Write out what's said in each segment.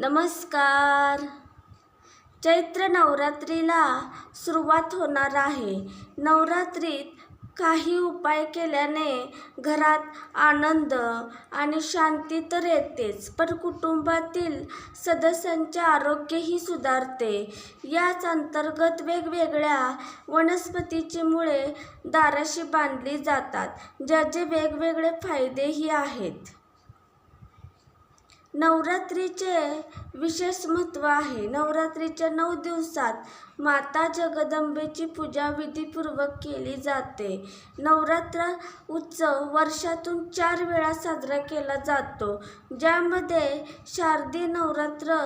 नमस्कार. चैत्र नवरात्रीला सुरुवात होणार आहे. नवरात्रीत काही उपाय केल्याने घरात आनंद आणि शांती तर येतेच पण कुटुंबातील सदस्यांचे आरोग्यही सुधारते. याच अंतर्गत वेगवेगळ्या वनस्पतीची मुळे दाराशी बांधली जातात ज्याचे वेगवेगळे फायदेही आहेत. नवरात्रीचे विशेष महत्त्व आहे. नवरात्रीच्या नऊ दिवसात माता जगदंबेची पूजा विधीपूर्वक केली जाते. नवरात्र उत्सव वर्षातून चार वेळा साजरा केला जातो ज्यामध्ये शारदीय नवरात्र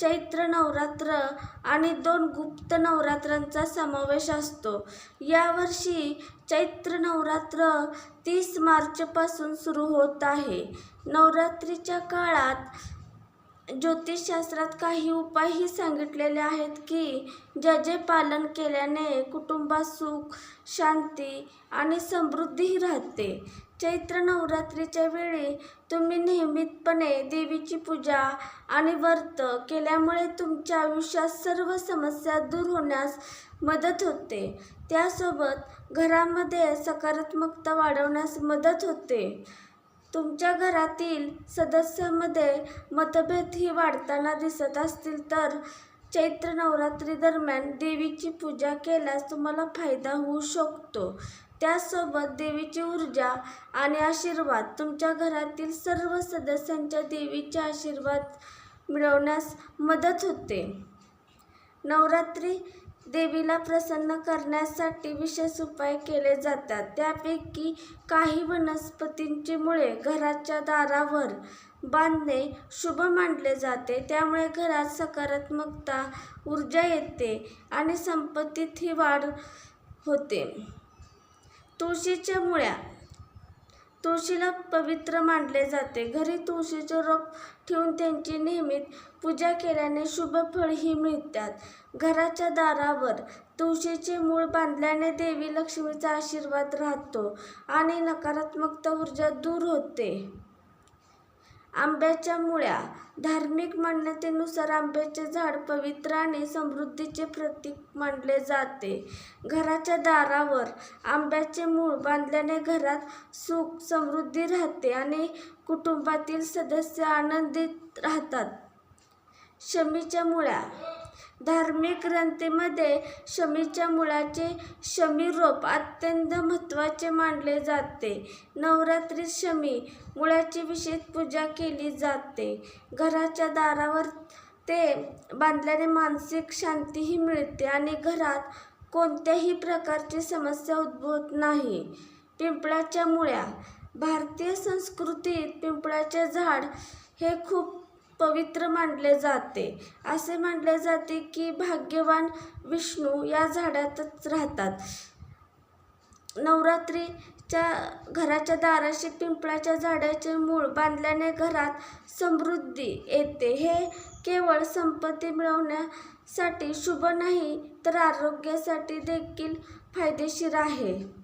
चैत्र नवरात्र आणि दोन गुप्त नवरात्रांचा समावेश असतो. यावर्षी चैत्र नवरात्र तीस मार्चपासून सुरू होत आहे. नवरात्रीच्या काळात ज्योतिषशास्त्रात काही उपायही सांगितलेले आहेत की ज्याचे पालन केल्याने कुटुंबात सुख शांती आणि समृद्धीही राहते. चैत्र नवरात्रीच्या वेळी तुम्ही नियमितपणे देवीची पूजा आणि व्रत केल्यामुळे तुमच्या आयुष्यात सर्व समस्या दूर होण्यास मदत होते. त्यासोबत घरामध्ये सकारात्मकता वाढवण्यास मदत होते. तुमच्या घरातील सदस्यांमध्ये मतभेदही वाढताना दिसत असतील तर चैत्र नवरात्री दरम्यान देवीची पूजा केल्यास तुम्हाला फायदा होऊ शकतो. त्यासोबत देवीची ऊर्जा आणि आशीर्वाद तुमच्या घरातील सर्व सदस्यांच्या देवीचे आशीर्वाद मिळवण्यास मदत होते. नवरात्री देवीला प्रसन्न करण्यासाठी विशेष उपाय केले जातात. त्यापैकी काही वनस्पतींची मुळे घराच्या दारावर बांधणे शुभ मानले जाते. त्यामुळे घरात सकारात्मकता ऊर्जा येते आणि संपत्तीतही वाढ होते. तुळशीच्या मुळ्या तुळशीला पवित्र मानले जाते. घरी तुळशीचे रोप ठेवून त्यांची नेहमीच पूजा केल्याने शुभ फळही मिळतात. घराच्या दारावर तुळशीचे मूळ बांधल्याने देवी लक्ष्मीचा आशीर्वाद राहतो आणि नकारात्मकता ऊर्जा दूर होते. आंब्याच्या मुळ्या धार्मिक मान्यतेनुसार आंब्याचे झाड पवित्र आणि समृद्धीचे प्रतीक मानले जाते. घराच्या दारावर आंब्याचे मूळ बांधल्याने घरात सुख समृद्धी राहते आणि कुटुंबातील सदस्य आनंदित राहतात. शमीच्या मुळ्या धार्मिक ग्रंथीमध्ये शमीच्या मुळाचे शमी रोप अत्यंत महत्त्वाचे मानले जाते. नवरात्रीत शमी मुळाची विशेष पूजा केली जाते. घराच्या दारावर ते बांधल्याने मानसिक शांतीही मिळते आणि घरात कोणत्याही प्रकारची समस्या उद्भवत नाही. पिंपळाच्या मुळ्या भारतीय संस्कृतीत पिंपळाचे झाड हे खूप पवित्र मानले जाते. असे मानले जाते की भाग्यवान विष्णू या झाडातच राहतात. नवरात्रीच्या घराच्या दाराशी पिंपळाच्या झाडाचे मूळ बांधल्याने घरात समृद्धी येते. हे केवळ संपत्ती मिळवण्यासाठी शुभ नाही तर आरोग्यासाठी देखील फायदेशीर आहे.